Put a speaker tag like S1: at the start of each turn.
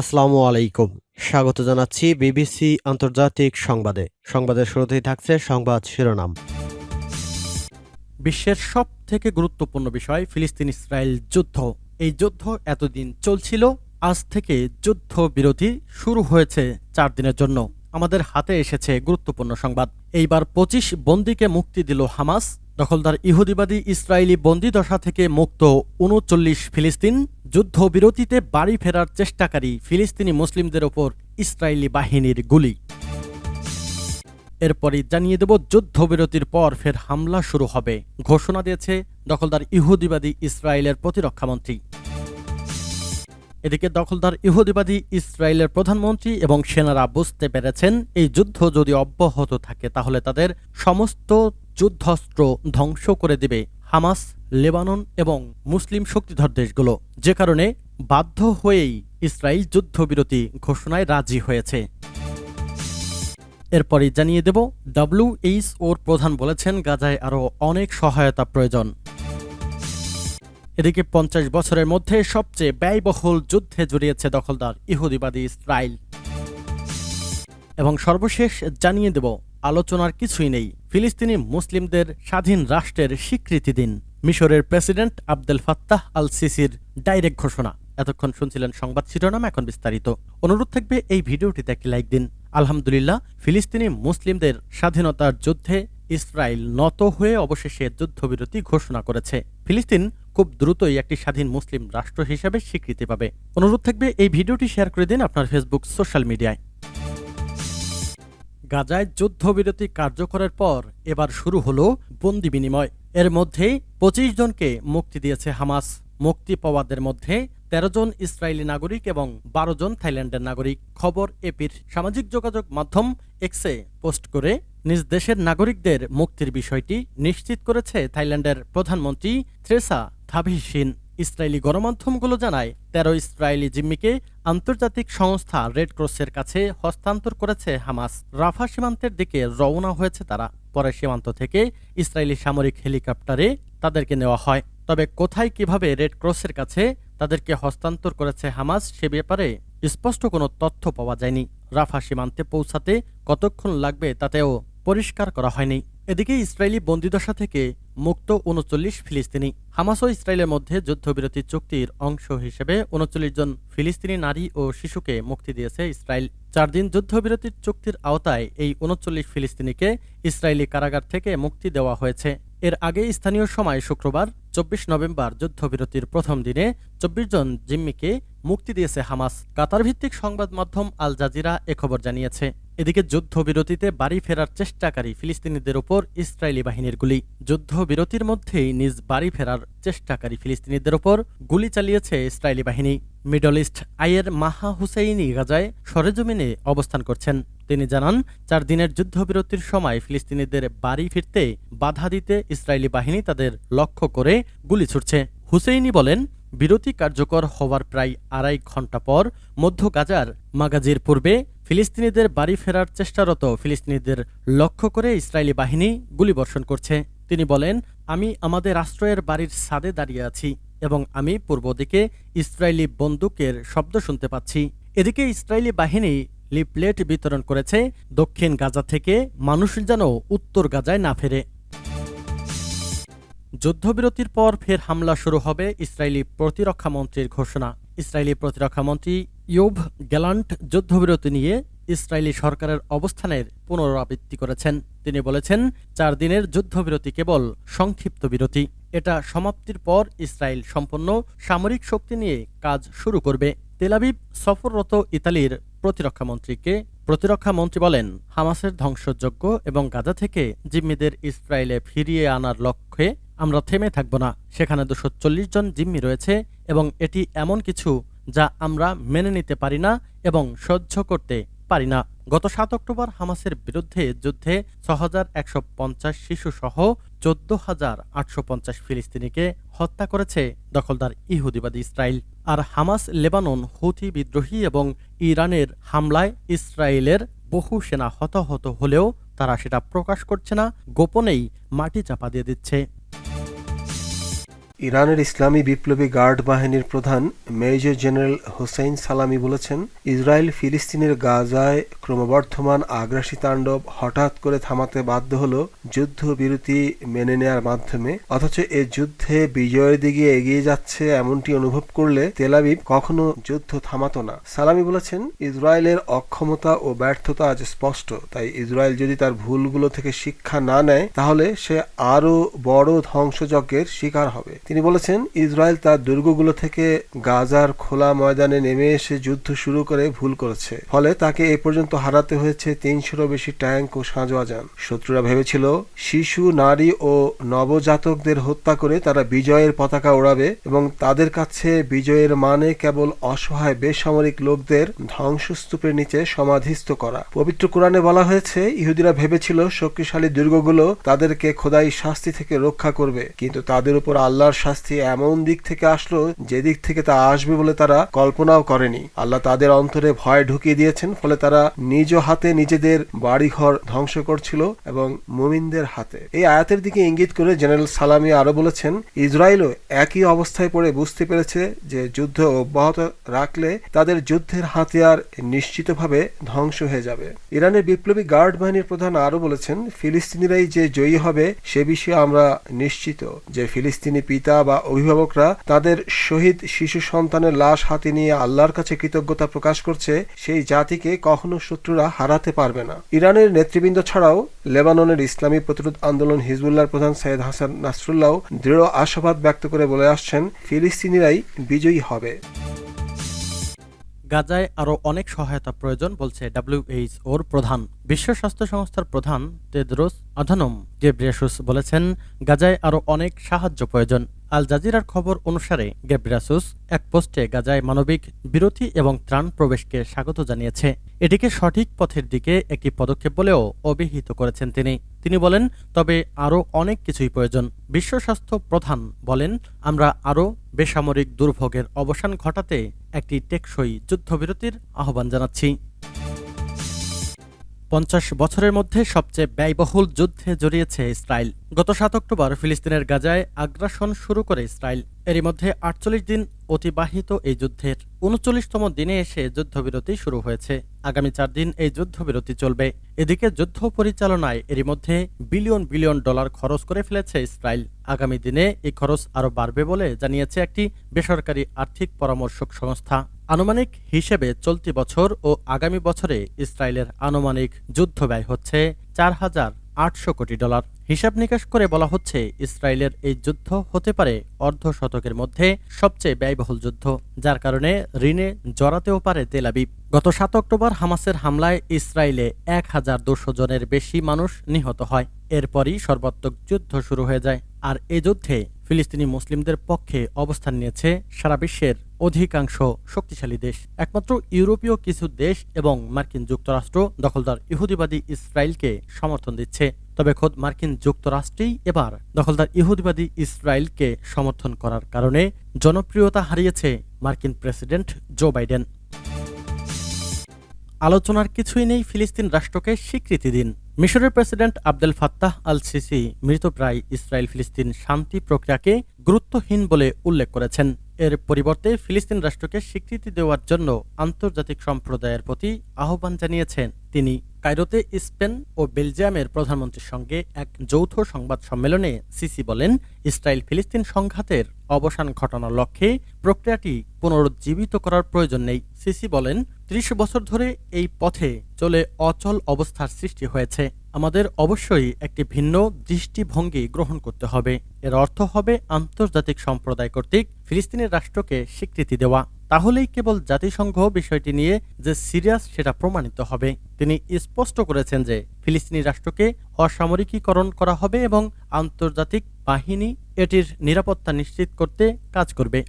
S1: আসসালামু আলাইকুম। স্বাগত জানাচ্ছি বিবিসি আন্তর্জাতিক সংবাদে। সংবাদের শুরুতেই থাকছে সংবাদ শিরোনাম। বিশ্বের সব থেকে গুরুত্বপূর্ণ বিষয় ফিলিস্তিন ইসরায়েল যুদ্ধ। এই যুদ্ধ এতদিন চলছিল, আজ থেকে যুদ্ধ বিরতি শুরু হয়েছে চার দিনের জন্য। আমাদের হাতে এসেছে গুরুত্বপূর্ণ সংবাদ। এইবার পঁচিশ বন্দীকে মুক্তি দিল হামাস দখলদার ইহুদিবাদী ইসরায়েলি বন্দিদশা থেকে মুক্ত উনচল্লিশ ফিলিস্তিন যুদ্ধবিরতিতে বাড়ি ফেরার চেষ্টাকারী ফিলিস্তিনি মুসলিমদের ওপর ইসরায়েলি বাহিনীর গুলি। এরপরই জানিয়ে দেব যুদ্ধবিরতির পর ফের হামলা শুরু হবে, ঘোষণা দিয়েছে দখলদার ইহুদিবাদী ইসরায়েলের প্রতিরক্ষামন্ত্রী এদিকে দখলদার ইহুদিবাদী ইসরায়েলের প্রধানমন্ত্রী এবং সেনারা বুঝতে পেরেছেন, এই যুদ্ধ যদি অব্যাহত থাকে, তাহলে তাদের সমস্ত যুদ্ধাস্ত্র ধ্বংস করে দেবে হামাস, লেবানন এবং মুসলিম শক্তিধর দেশগুলো। যে কারণে বাধ্য হয়েই ইসরায়েল যুদ্ধবিরতি ঘোষণায় রাজি হয়েছে। এরপরই জানিয়ে দেব ডাব্লিউএইচ ওর প্রধান বলেছেন, গাজায় আরও অনেক সহায়তা প্রয়োজন। এদিকে পঞ্চাশ বছরের মধ্যে সবচেয়ে ব্যয়বহুল যুদ্ধে জড়িয়েছে দখলদার ইহুদিবাদী ইসরায়েল। এবং সর্বশেষ জানিয়ে দেব, আলোচনার কিছুই নেই। ফিলিস্তিনি মুসলিমদের স্বাধীন রাষ্ট্রের স্বীকৃতি দিন। মিশরের প্রেসিডেন্ট আবদেল ফাত্তাহ আল সিসির ডাইরেক্ট ঘোষণা। এতক্ষণ শুনছিলেন সংবাদ শিরোনাম, এখন বিস্তারিত। অনুরোধ থাকবে এই ভিডিওটিতে একটি লাইক দিন। আলহামদুলিল্লাহ, ফিলিস্তিনি মুসলিমদের স্বাধীনতার যুদ্ধে ইসরায়েল নত হয়ে অবশেষে যুদ্ধবিরতি ঘোষণা করেছে। ফিলিস্তিন খুব দ্রুতই একটি স্বাধীন মুসলিম রাষ্ট্র হিসেবে স্বীকৃতি পাবে। অনুরোধ থাকবে এই ভিডিওটি শেয়ার করে দিন আপনার ফেসবুক সোশ্যাল মিডিয়ায় গাজায় যুদ্ধবিরতি কার্যকরের পর এবার শুরু হলো বন্দি বিনিময়। এর মধ্যেই পঁচিশ জনকে মুক্তি দিয়েছে হামাস। মুক্তি পাওয়াদের মধ্যে তেরো জন ইসরায়েলি নাগরিক এবং বারো জন থাইল্যান্ডের নাগরিক। খবর এপির সামাজিক যোগাযোগ মাধ্যম এক্সে পোস্ট করে নিজ দেশের নাগরিকদের মুক্তির বিষয়টি নিশ্চিত করেছে থাইল্যান্ডের প্রধানমন্ত্রী থ্রেসা থাভিসিন ইসরায়েলি গণমাধ্যমগুলো জানায়, তেরো ইসরায়েলি জিম্মিকে আন্তর্জাতিক সংস্থা রেড ক্রসের কাছে হস্তান্তর করেছে হামাস। রাফা সীমান্তের দিকে রওনা হয়েছে তারা। পরে সীমান্ত থেকে ইসরায়েলি সামরিক হেলিকপ্টারে তাদেরকে নেওয়া হয়। তবে কোথায় কীভাবে রেড ক্রসের কাছে তাদেরকে হস্তান্তর করেছে হামাস সে ব্যাপারে স্পষ্ট কোনো তথ্য পাওয়া যায়নি। রাফা সীমান্তে পৌঁছাতে কতক্ষণ লাগবে তাতেও পরিষ্কার করা হয়নি। এদিকে ইসরায়েলি বন্দিদশা থেকে মুক্ত উনচল্লিশ ফিলিস্তিনি। হামাস ও ইসরায়েলের মধ্যে যুদ্ধবিরতি চুক্তির অংশ হিসেবে উনচল্লিশ জন ফিলিস্তিনি নারী ও শিশুকে মুক্তি দিয়েছে ইসরায়েল। চার দিন যুদ্ধবিরতির চুক্তির আওতায় এই উনচল্লিশ ফিলিস্তিনিকে ইসরায়েলি কারাগার থেকে মুক্তি দেওয়া হয়েছে। এর আগে স্থানীয় সময় শুক্রবার, চব্বিশ নভেম্বর যুদ্ধবিরতির প্রথম দিনে চব্বিশ জন জিম্মিকে মুক্তি দিয়েছে হামাস। কাতার ভিত্তিক সংবাদ মাধ্যম আল জাজিরা এ খবর জানিয়েছে। এদিকে যুদ্ধবিরতিতে বাড়ি ফেরার চেষ্টাকারী ফিলিস্তিনিদের ওপর ইসরায়েলি বাহিনীর গুলি। যুদ্ধবিরতির মধ্যেই নিজ বাড়ি ফেরার চেষ্টাকারী ফিলিস্তিনিদের ওপর গুলি চালিয়েছে ইসরায়েলি বাহিনী। মিডল ইস্ট আইয়ের মাহা হুসেইনি গাজায় সরেজমিনে অবস্থান করছেন। তিনি জানান, চার দিনের যুদ্ধবিরতির সময় ফিলিস্তিনিদের বাড়ি ফিরতে বাধা দিতে ইসরায়েলি বাহিনী তাদের লক্ষ্য করে গুলি ছুটছে হুসেইনি বলেন, বিরতি কার্যকর হওয়ার প্রায় আড়াই ঘণ্টা পর মধ্য গাজার মাগাজির পূর্বে ফিলিস্তিনিদের বাড়ি ফেরার চেষ্টারত ফিলিস্তিনিদের লক্ষ্য করে ইসরায়েলি বাহিনী গুলিবর্ষণ করছে। তিনি বলেন, আমি আমাদের আশ্রয়ের বাড়ির ছাদে দাঁড়িয়ে আছি এবং আমি পূর্ব দিকে ইসরায়েলি বন্দুকের শব্দ শুনতে পাচ্ছি। এদিকে ইসরায়েলি বাহিনী লিপলেট বিতরণ করেছে। দক্ষিণ গাজা থেকে মানুষ যেন উত্তর গাজায় না ফেরে। যুদ্ধবিরতির পর ফের হামলা শুরু হবে ইসরায়েলি প্রতিরক্ষা মন্ত্রীর ঘোষণা। ইসরায়েলি প্রতিরক্ষা মন্ত্রী ইউভ গ্যালান্ট যুদ্ধবিরতি নিয়ে ইসরায়েলি সরকারের অবস্থানের পুনরাবৃত্তি করেছেন। তিনি বলেছেন, চার দিনের যুদ্ধবিরতি কেবল সংক্ষিপ্ত বিরতি। এটা সমাপ্তির পর ইসরায়েল সম্পন্ন সামরিক শক্তি নিয়ে কাজ শুরু করবে। তেলাবিব সফররত ইতালির প্রতিরক্ষা মন্ত্রীকে প্রতিরক্ষা মন্ত্রী বলেন, হামাসের ধ্বংসযোগ্য এবং গাজা থেকে জিম্মিদের ইসরায়েলে ফিরিয়ে আনার লক্ষ্যে আমরা থেমে থাকব না। সেখানে দুশো জন জিম্মি রয়েছে এবং এটি এমন কিছু যা আমরা মেনে নিতে পারি না এবং সহ্য করতে পারি না। গত সাত অক্টোবর হামাসের বিরুদ্ধে যুদ্ধে ছ হাজার একশো পঞ্চাশ শিশু সহ চোদ্দ হাজার আটশো পঞ্চাশ ফিলিস্তিনিকে হত্যা করেছে দখলদার ইহুদিবাদী ইসরায়েল আর হামাস, লেবানন, হুথি বিদ্রোহী এবং ইরানের হামলায় ইসরায়েলের বহু সেনা হতাহত হলেও তারা সেটা প্রকাশ করছে না, গোপনেই মাটি চাপা দিয়ে দিচ্ছে।
S2: ইরানের ইসলামী বিপ্লবী গার্ড বাহিনীর প্রধান মেজর জেনারেল হোসেইন সালামি বলেছেন, ইসরায়েল ফিলিস্তিনের গাজায় ক্রমবর্ধমান আগ্রাসী তাণ্ডব হঠাৎ করে থামাতে বাধ্য হল যুদ্ধবিরতি মেনে নেয়ার মাধ্যমে। অথচ এ যুদ্ধে বিজয়ের দিকে এগিয়ে যাচ্ছে এমনটি অনুভব করলে তেলাবিব কখনো যুদ্ধ থামাতো না। সালামি বলেছেন, ইসরায়েলের অক্ষমতা ও ব্যর্থতা আজ স্পষ্ট, তাই ইসরায়েল যদি তার ভুলগুলো থেকে শিক্ষা না নেয়, তাহলে সে আরও বড় ধ্বংসযজ্ঞের শিকার হবে। তিনি বলেছেন, ইসরায়েল তার দুর্গগুলো থেকে গাজার খোলা ময়দানে নেমে এসে যুদ্ধ শুরু করে ভুল করেছে। ফলে তাকে এ পর্যন্ত হারাতে হয়েছে তিনশোরও বেশি ট্যাঙ্ক ও সাঁজোয়া যান। শত্রুরা ভেবেছিল, শিশু, নারী ও নবজাতকদের হত্যা করে তারা বিজয়ের পতাকা ওড়াবে এবং তাদের কাছে বিজয়ের মানে কেবল অসহায় বেসামরিক লোকদের ধ্বংসস্তূপের নিচে সমাধিস্থ করা। পবিত্র কোরআনে বলা হয়েছে, ইহুদিরা ভেবেছিল, শক্তিশালী দুর্গগুলো তাদেরকে খোদাই শাস্তি থেকে রক্ষা করবে। কিন্তু তাদের উপর আল্লাহর শাস্তি এমন দিক থেকে আসলো যে দিক থেকে তা আসবে বলে তারা কল্পনাও করেনি। আল্লাহ তাদের অন্তরে ভয় ঢুকিয়ে দিয়েছেন, ফলে তারা নিজ হাতে নিজেদের বাড়িঘর ধ্বংস করছিল এবং মুমিনদের হাতে। এই আয়াতের দিকে ইঙ্গিত করে জেনারেল সালামি আরও বলেছেন, ইসরায়েলও একই অবস্থায় পড়ে বুঝতে পেরেছে যে যুদ্ধ অব্যাহত রাখলে তাদের যুদ্ধের হাতিয়ার নিশ্চিতভাবে ধ্বংস হয়ে যাবে। ইরানের বিপ্লবী গার্ড বাহিনীর প্রধান আরও বলেছেন, ফিলিস্তিনিরাই যে জয়ী হবে সে বিষয়ে আমরা নিশ্চিত। যে ফিলিস্তিনি পিতা বা অভিভাবকরা তাদের শহীদ শিশু সন্তানের লাশ হাতে নিয়ে আল্লাহর কাছে কৃতজ্ঞতা প্রকাশ করছে, সেই জাতিকে কখনো শত্রুরা হারাতে পারবে না। ইরানের নেতৃবৃন্দ ছাড়াও লেবাননের ইসলামী প্রতিরোধ আন্দোলন হিজবুল্লাহর প্রধান সৈয়দ হাসান নাসরুল্লাহ দৃঢ় আশাবাদ ব্যক্ত করে বলে আসছেন, ফিলিস্তিনিরাই বিজয়ী হবে।
S1: গাজায় আরও অনেক সহায়তা প্রয়োজন, বলছে ডাব্লিউএইচওর প্রধান। বিশ্ব স্বাস্থ্য সংস্থার প্রধান তেদ্রোস আধানম গেব্রিয়াসুস বলেছেন, গাজায় আরও অনেক সাহায্য প্রয়োজন। আল জাজিরার খবর অনুসারে গেব্রিয়াসুস এক পোস্টে গাজায় মানবিক বিরতি এবং ত্রাণ প্রবেশকে স্বাগত জানিয়েছে। এটিকে সঠিক পথের দিকে একটি পদক্ষেপ বলেও অভিহিত করেছেন তিনি। তিনি বলেন, তবে আরও অনেক কিছুই প্রয়োজন। বিশ্ব স্বাস্থ্য প্রধান বলেন, আমরা আরও বেসামরিক দুর্ভোগের অবসান ঘটাতে একটি টেকসই যুদ্ধবিরতির আহ্বান জানাচ্ছি। পঞ্চাশ বছরের মধ্যে সবচেয়ে ব্যয়বহুল যুদ্ধে জড়িয়েছে ইসরায়েল। গত সাত অক্টোবর ফিলিস্তিনের গাজায় আগ্রাসন শুরু করে ইসরায়েল। এরই মধ্যে আটচল্লিশ দিন অতিবাহিত এই যুদ্ধের উনচল্লিশতম দিনে এসে যুদ্ধবিরতি শুরু হয়েছে। আগামী চার দিন এই যুদ্ধবিরতি চলবে। এদিকে যুদ্ধ পরিচালনায় এরই মধ্যে বিলিয়ন বিলিয়ন ডলার খরচ করে ফেলেছে ইসরায়েল। আগামী দিনে এই খরচ আরও বাড়বে বলে জানিয়েছে একটি বেসরকারি আর্থিক পরামর্শক সংস্থা। আনুমানিক হিসেবে চলতি বছর ও আগামী বছরে ইসরায়েলের আনুমানিক যুদ্ধ ব্যয় হচ্ছে চার হাজার আটশো কোটি ডলার। হিসাব নিকাশ করে বলা হচ্ছে, ইসরায়েলের এই যুদ্ধ হতে পারে অর্ধ শতকের মধ্যে সবচেয়ে ব্যয়বহুল যুদ্ধ, যার কারণে ঋণে জড়াতেও পারে তেলাবিব গত সাত অক্টোবর হামাসের হামলায় ইসরায়েলে এক হাজার দুশো জনের বেশি মানুষ নিহত হয়। এরপরই সর্বাত্মক যুদ্ধ শুরু হয়ে যায়। আর এ যুদ্ধে ফিলিস্তিনি মুসলিমদের পক্ষে অবস্থান নিয়েছে সারা বিশ্বের অধিকাংশ শক্তিশালী দেশ। একমাত্র ইউরোপীয় কিছু দেশ এবং মার্কিন যুক্তরাষ্ট্র দখলদার ইহুদিবাদী ইসরায়েলকে সমর্থন দিচ্ছে। তবে খোদ মার্কিন যুক্তরাষ্ট্রেই এবার দখলদার ইহুদিবাদী ইসরায়েলকে সমর্থন করার কারণে জনপ্রিয়তা হারিয়েছে মার্কিন প্রেসিডেন্ট জো বাইডেন। আলোচনার কিছুই নেই ফিলিস্তিন রাষ্ট্রকে স্বীকৃতি দিন। মিশরের president Abdel Fattah al Sisi মৃতপ্রায় Israel ফিলিস্তিন শান্তি প্রক্রিয়াকে গুরুত্বহীন বলে উল্লেখ করেছেন। এর পরিবর্তে ফিলিস্তিন রাষ্ট্রকে স্বীকৃতি দেওয়ার জন্য আন্তর্জাতিক সম্প্রদায়ের প্রতি আহ্বান জানিয়েছেন তিনি। কায়রোতে স্পেন ও বেলজিয়ামের প্রধানমন্ত্রীর সঙ্গে এক যৌথ সংবাদ সম্মেলনে সিসি বলেন ইসরায়েল ফিলিস্তিন সংঘাতের অবসান ঘটানোর লক্ষ্যে প্রক্রিয়াটি পুনরুজ্জীবিত করার প্রয়োজন নেই। সিসি বলেন, ত্রিশ বছর ধরে এই পথে চলে অচল অবস্থার সৃষ্টি হয়েছে। আমাদের অবশ্যই একটি ভিন্ন দৃষ্টিভঙ্গি গ্রহণ করতে হবে। এর অর্থ হবে আন্তর্জাতিক সম্প্রদায় কর্তৃক ফিলিস্তিনের রাষ্ট্রকে স্বীকৃতি দেওয়া। তাহলেই কেবল জাতিসংঘ বিষয়টি নিয়ে যে সিরিয়াস সেটা প্রমাণিত হবে। তিনি স্পষ্ট করেছেন যে ফিলিস্তিনি রাষ্ট্রকে অসামরিকীকরণ করা হবে এবং আন্তর্জাতিক বাহিনী এটির নিরাপত্তা নিশ্চিত করতে কাজ করবে।